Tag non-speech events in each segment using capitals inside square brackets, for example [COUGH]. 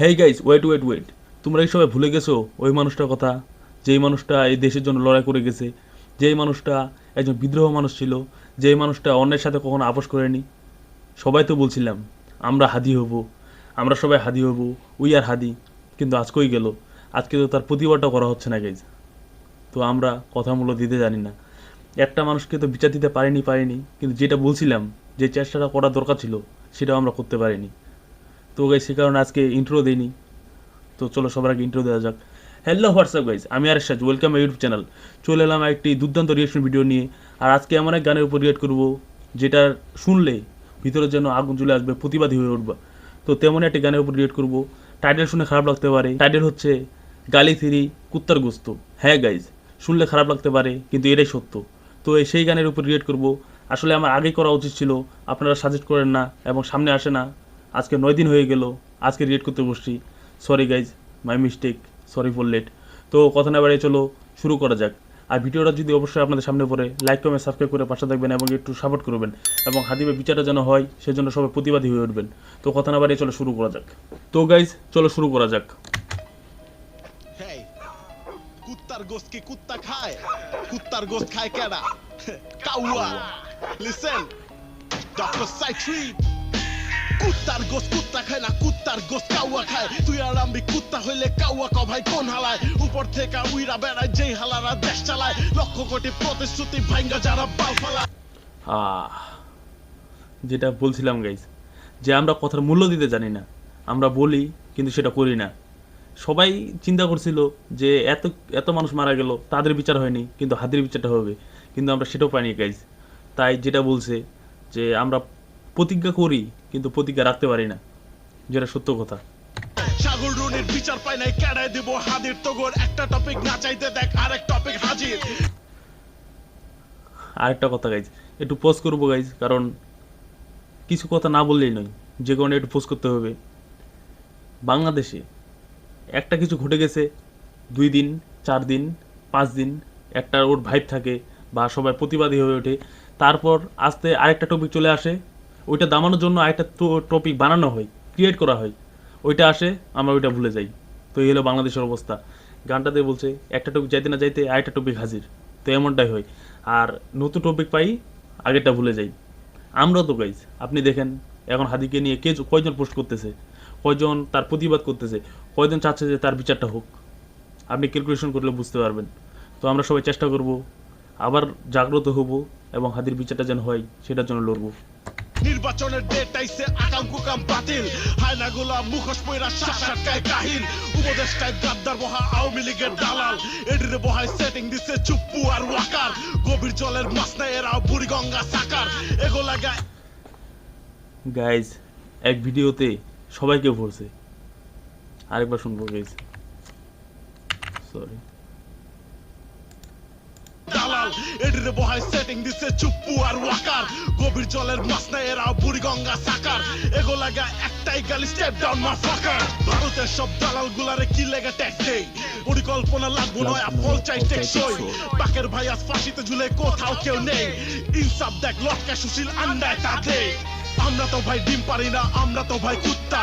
Hey guys wait wait wait তোমরা এই সবাই ভুলে গেছো ওই মানুষটার কথা? যেই মানুষটা এই দেশের জন্য লড়াই করে গেছে, যেই মানুষটা একজন বিদ্রোহ মানুষ ছিল, যেই মানুষটা অন্যের সাথে কখনো আপোষ করেনি। সবাই তো বলছিলাম, আমরা হাদি হব, আমরা সবাই হাদি হব উই আর হাদি। কিন্তু আজকেই গেল, আজকে তো তার প্রতিবাদটা করা হচ্ছে না গাইজ তো আমরা কথা মূল্য দিতে জানি না। একটা মানুষকে তো বিচার দিতে পারিনি পারিনি, কিন্তু যেটা বলছিলাম যে চেষ্টাটা করা দরকার ছিল, সেটাও আমরা করতে পারিনি। তো গাইজ সে কারণে আজকে ইন্ট্রো দিইনি। তো চলো সবার আগে ইন্ট্রো দেওয়া যাক। হ্যালো হোয়াটসঅ্যাপ গাইজ আমি আর সাজ ওয়েলকাম মাই ইউটিউব চ্যানেল চলে এলাম একটি দুর্দান্ত রিয়েকশন ভিডিও নিয়ে। আর আজকে এমন এক গানের উপর রিয়েক্ট করব, যেটা শুনলে ভিতরে যেন আগুন চলে আসবে, প্রতিবাদী হয়ে উঠবা। তো তেমনই একটি গানের উপর রিয়েক্ট করব। টাইটেল শুনে খারাপ লাগতে পারে। টাইটেল হচ্ছে গালি থিরি, কুত্তার গোস্ত। হ্যাঁ গাইজ শুনলে খারাপ লাগতে পারে, কিন্তু এটাই সত্য। তো সেই গানের উপর রিয়েক্ট করব। আসলে আমার আগেই করা উচিত ছিল, আপনারা সাজেস্ট করেন না, এবং সামনে আসে না। আজকে নয় দিন হয়ে গেল, আজকে রিয়েক্ট করতে বসছি। Sorry guys my mistake sorry for late তো কথা না বাড়িয়ে চলো, শুরু করা যাক। আর ভিডিওটা যদি অবশ্যই আপনাদের সামনে পড়ে লাইক কমেন্ট সাবস্ক্রাইব করে পাশে থাকবেন এবং একটু সাপোর্ট করবেন এবং হাদিবে বিচারটা যেন হয়, সেজন্য সবাই প্রতিবাদী হয়ে উঠবেন। তো কথা না বাড়িয়ে চলো, শুরু করা যাক। তো গাইজ চলো শুরু করা যাক। কুত্তার গোস্ত কি কুত্তা খায়? কুত্তার গোস্ত খায় কেডা? [LAUGHS] কাউয়া লিসেন ডক্টর কুত্তার গোস্ত কুত্তা খায় না, কুত্তার গোস্ত কাউয়া খায়। তুই আর আমি কুত্তা হইলে কাউয়া ক ভাই কোন হালায়? উপর থেকে উইরা বেড়ায়, যেই হালারা দেশ চালায়। লক্ষ কোটি প্রতিশ্রুতি ভাঙ্গা যারা বাল ফালায়। যেটা বলছিলাম গাইজ যে আমরা কথার মূল্য দিতে জানি না। আমরা বলি, কিন্তু সেটা করি না। সবাই চিন্তা করছিল যে এত এত মানুষ মারা গেল, তাদের বিচার হয়নি, কিন্তু হাতির বিচারটা হবে। কিন্তু আমরা সেটাও পাইনি গাইজ তাই যেটা বলছে যে আমরা প্রতিজ্ঞা করি কিন্তু প্রতিজ্ঞা রাখতে পারি না। যেটা সত্য কথা। সাগর রুনির বিচার পায় নাই কেড়ায় দিব হাদির তগর। একটা টপিক না চাইতে দেখ আরেক টপিক হাজির। আরেকটা কথা গাইজ একটু পোস্ট করব গাইজ কারণ কিছু কথা না বললেই নয় যে কারণে একটু পোস্ট করতে হবে। বাংলাদেশে একটা কিছু ঘটে গেছে দুই দিন চার দিন পাঁচ দিন একটা ওর ভাইব থাকে বা সবাই প্রতিবাদী হয়ে ওঠে। তারপর আস্তে আরেকটা টপিক চলে আসে ওইটা দামানোর জন্য আরেকটা টপিক বানানো হয় ক্রিয়েট করা হয়। ওইটা আসে, আমরা ওইটা ভুলে যাই। তো এই হলো বাংলাদেশের অবস্থা। গানটাতে বলছে, একটা টপিক যাইতে না যাইতে আরেকটা টপিক হাজির। তো এমনটাই হয়। আর নতুন টপিক পাই, আগেরটা ভুলে যাই। আমরাও তো গাইজ আপনি দেখেন, এখন হাদিকে নিয়ে কে কয়জন পোস্ট করতেছে? কয়জন তার প্রতিবাদ করতেছে? কয়জন চাচ্ছে যে তার বিচারটা হোক? আপনি ক্যালকুলেশন করলে বুঝতে পারবেন। তো আমরা সবাই চেষ্টা করব, আবার জাগ্রত হব এবং হাদির বিচারটা যেন হয়, সেটার জন্য লড়বো। নির্বাচনের ডেট আইছে আকাম কুকাম বাতিল। হায়নাগুলা মুখোশ পয়রা শাসাটকায় কাহিল। উপদেষ্টায় গাদ্দার বহা আওয়ামী লীগের দালাল। এডিরে বহায় সেটিং দিছে চুপ্পু আর ওয়াকার। গভীর জলের মাছ নাই এরা বুড়িগঙ্গা সাকার। এগোলা গায় গাইজ এক ভিডিওতে সবাইকে ভরছে। আরেকবার শুনব গাইজ সরি দালাল এডিরে বহায় সেটিং দিছে চুপ্পু আর ওয়াকার। গভীর জলের মাছ নাই এরা বুড়িগঙ্গা সাকার। এগোলা গায় একটাই গালি স্টেপ ডাউন মা ফাকার ভারতের সব দালাল গুলারে কি লেগে ট্যাক্স দেই? পরিকল্পনা লাগবো নয় ফল চাই টেকসই। বাকের ভাই আজ ফাঁসিতে ঝুলে কোথাও কেউ নেই। ইনসাফ দেখ লটকা সুশীল আন্ডায় তাতে আমরা তো ভাই ডিম পারি না আমরা তো ভাই কুত্তা।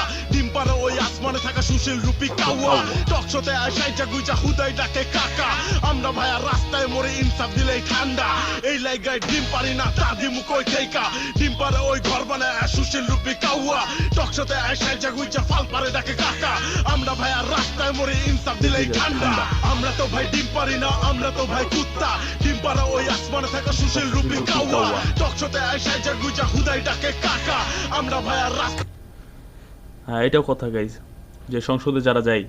পারে ওই আসমানে থাকা সুশীল রূপী কাউয়া। টকশোতে আসাইটা গুইজা হুদাই ডাকে কাকা। আমরা ভাই আর রাস্তায় মরে ইনসাফ দিলেই ঠান্ডা। এই লাইগায় ডিম পারি না, তা দিমু কই থেইকা। ডিম পারে ওই ঘর বানায় সুশীল রূপী কাউয়া। টকশোতে আসাইটা গুইজা, ফাল পারে ডাকে কাকা। আমরা ভাই আর রাস্তায় মরে ইনসাফ দিলেই ঠান্ডা। আমরা তো ভাই ডিম পারি না, আমরা তো ভাই কুত্তা। ডিম পারে ওই আসমানে থাকা সুশীল রূপী কাউয়া। টকশোতে আসাইটা গুইজা হুদাই ডাকে কাকা। আমরা ভাইয়া রাস্তা হ্যাঁ এটাও কথা গাইজ যে সংসদে যারা যায়,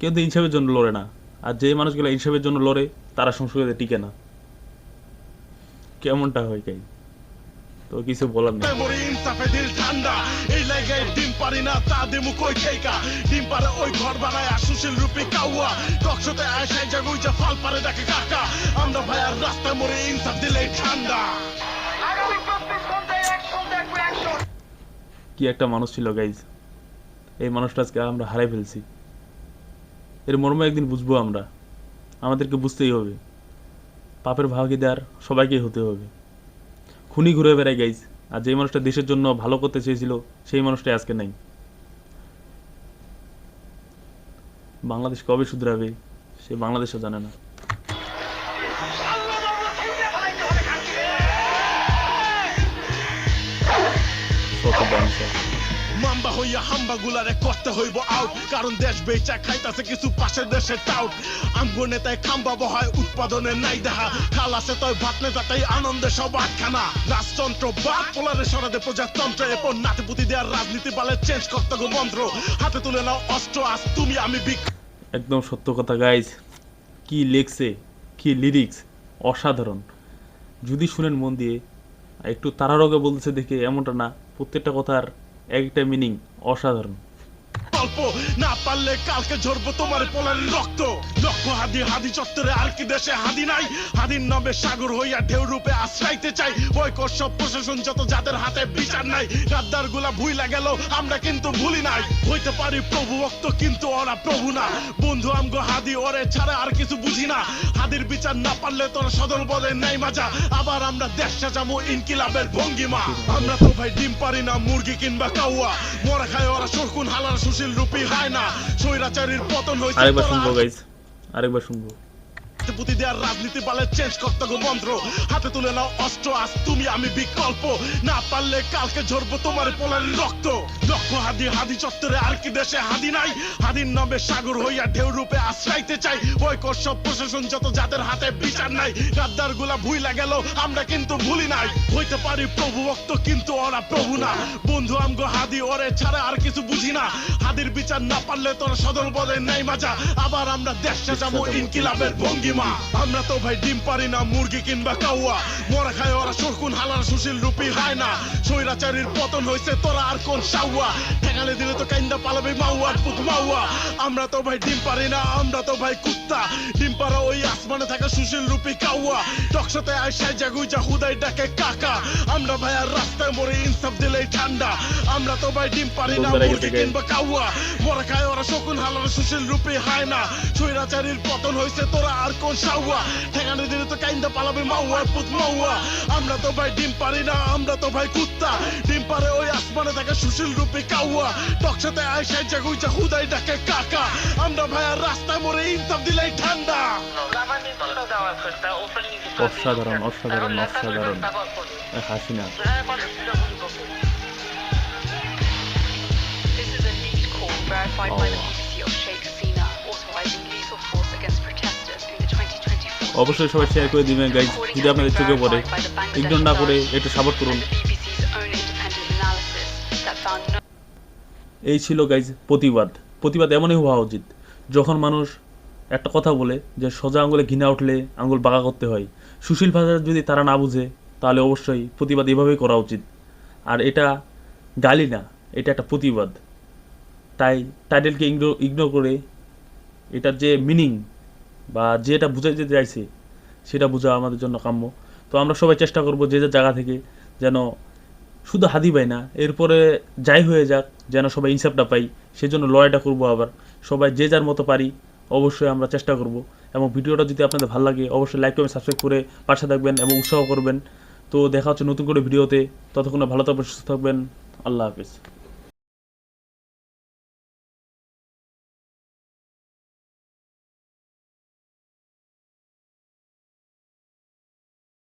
কেউ তো ইনসাফের জন্য লড়ে না। আর যে মানুষগুলো ইনসাফের জন্য লড়ে, তারা সংসদে টিকে না। কেমনটা হয় গাইজ তো কিছু বলার নেই। ঠান্ডা। কি একটা মানুষ ছিল গাইজ এই মানুষটা আজকে আমরা হারাই ফেলছি। এর মর্ম একদিন বুঝব আমরা। আমাদেরকে বুঝতেই হবে। পাপের ভাগিদার সবাইকেই হতে হবে। খুনি ঘুরে বেড়ায় গাইজ আর যেই মানুষটা দেশের জন্য ভালো করতে চেয়েছিল, সেই মানুষটাই আজকে নাই। বাংলাদেশ কবে শুধরাবে, সে বাংলাদেশও জানে না। Dancer। মাম্বা হইয়া হাম্বা গুলারে করতে হইব আউট কারণ দেশ বেচা খাইতাছে কিছু পাশের দেশে টাউট আমগো নেতায় খাম্বা বহায় উৎপাদনে নাই দেখা খালাসে তয় ভাত নেতা তাই আনন্দে সব আটখানা। রাজতন্ত্র বাদ পোলারে সরাদে প্রজাতন্ত্র। এরপর নাতিপুতি দেওয়ার রাজনীতি বালে চেঞ্জ করতে গো মন্ত্র। হাতে তুলে নাও অস্ত্র আজ তুমি আমি বিক একদম সত্য কথা গাইজ কি লেখছে কি লিরিক্স অসাধারণ। যদি শুনেন মন দিয়ে একটু তারারগে বলছে দেখে এমনটা না। প্রত্যেকটা কথার এক একটা মিনিং অসাধারণ। গল্প না পারলে কালকে ঝরবো তোমার পোলার রক্ত। লক্ষ হাদি হাদি চত্বরে আর কি দেশে হাদি নাই। হাদির নামে সাগর হইয়া ঢেউ রূপে আশ্রাইতে চাই। বয়কর সব প্রশাসন, যত যাদের হাতে বিচার নাই। গাদ্দারগুলা ভুইলা গেল, আমরা কিন্তু ভুলি নাই। হইতে পারি প্রভু ভক্ত, কিন্তু ওরা প্রভু না। বন্ধু আমগো হাদি, ওরে ছাড়া আর কিছু বুঝি না। হাদির বিচার না পারলে তোরা সদল বলে নাই মাজা। আবার আমরা দেশ সাজামো ইনকিলাবের ভঙ্গিমা। আমরা তো ভাই ডিম পারি না, মুরগি কিংবা কাউয়া। মরা খায় ওরা শকুন, হালার সুশীল। রূপী হয় না স্বৈরাচারীর পতন হয়েছে আরেকবার শুনব গাইজ আরেকবার শুনব। পুঁতি দেওয়ার রাজনীতি বালে চেঞ্জ করতে গো মন্ত্র। হাতে তুলে নাও অস্ত্র আজ তুমি আমি বিকল্প। না পারলে কালকে ঝরবো তোমার পোলার রক্ত। লক্ষ হাদি হাদি চত্বরে আর কি দেশে হাদি নাই? হাদির নামে সাগর হইয়া ঢেউ রূপে আশ্রাইতে চাই। বয়কর সব প্রশাসন যত যাদের হাতে বিচার নাই। গাদ্দারগুলা ভুইলা গেল আমরা কিন্তু ভুলি নাই। হইতে পারি প্রভু ভক্ত কিন্তু ওরা প্রভু না। বন্ধু আমগো হাদি ওরে ছাড়া আর কিছু বুঝি না। হাদির বিচার না পারলে তোর সদল বলে নাই মাজা। আবার আমরা দেশ সাজাবো ইনকিলাবের ভঙ্গিমা আমরা তো ভাই ডিম পারি না মুরগি কিংবা কাউয়া। মরা খায় ওরা শকুন হালার সুশীল রূপী হয় না। স্বৈরাচারীর পতন হয়েছে তোরা আর কোন সাউয়া ঠেকালে দিলে তো কাইন্দা পালাবে মাউয়ার পুত মাউয়া আমরা তো ভাই ডিম পারি না আমরা তো ভাই কুত্তা। ডিম পাড়া ওই আসমানে থাকা সুশীল রূপী কাউয়া। টকশতে আয়সায় জাগুইজা হুদাই ডাকে কাকা। আমরা ভাই আর রাস্তায় মরে ইনসাফ দিলেই ঠান্ডা। আমরা তো ভাই ডিম পারি না মুরগি। কিংবা কাউয়া। মরা খায় ওরা শকুন হালার সুশীল রূপী হয় না। স্বৈরাচারীর পতন হয়েছে তোরা আর কোন সাউয়া ঠেকানে দিলে তো কাইন্দা পালাবে মাউয়ার পুত মাউয়া আমরা তো ভাই ডিম পারি না আমরা তো ভাই কুত্তা। ডিম পারে ওই আসমানে থাকে সুশীল রূপী কাউয়া টকসাতে আয়সায় জাগুইজা হুদাই ডাকে কাকা। আমরা ভাই আর রাস্তায় মরে ইনসাফ দিলেই ঠান্ডা। অসাধারণ অসাধারণ অসাধারণ। হাসিনা। Verified by the অবশ্যই সবাই শেয়ার করে দিবেন গাইজ যদি আপনাদের চোখে পড়ে। ইগনোর না করে একটু সাপোর্ট করুন। এই ছিল গাইজ প্রতিবাদ। প্রতিবাদ এমনই হওয়া উচিত, যখন মানুষ একটা কথা বলে যে সোজা আঙুলে ঘৃণা উঠলে আঙুল বাঁকা করতে হয়। সুশীল ভাষা যদি তারা না বুঝে, তাহলে অবশ্যই প্রতিবাদ এভাবেই করা উচিত। আর এটা গালি না, এটা একটা প্রতিবাদ। তাই টাইটেলকে ইগনোর ইগনোর করে এটার যে মিনিং বা যেটা বুঝাইতে চাইছে, সেটা বোঝা আমাদের জন্য কাম্য। তো আমরা সবাই চেষ্টা করব যে যে জায়গা থেকে যেন শুধু হাদি পাই না, এরপরে যাই হয়ে যাক, যেন সবাই ইনসাফটা পাই, সেজন্য লড়াইটা করব আবার। সবাই যে যার মতো পারি, অবশ্যই আমরা চেষ্টা করব। এবং ভিডিওটা যদি আপনাদের ভালো লাগে, অবশ্যই লাইক কমেন্ট সাবস্ক্রাইব করে পাশে থাকবেন এবং উৎসাহ করবেন। তো দেখা হচ্ছে নতুন করে ভিডিওতে। ততক্ষণে ভালো থাকবেন, সুস্থ থাকবেন। আল্লাহ হাফিজ।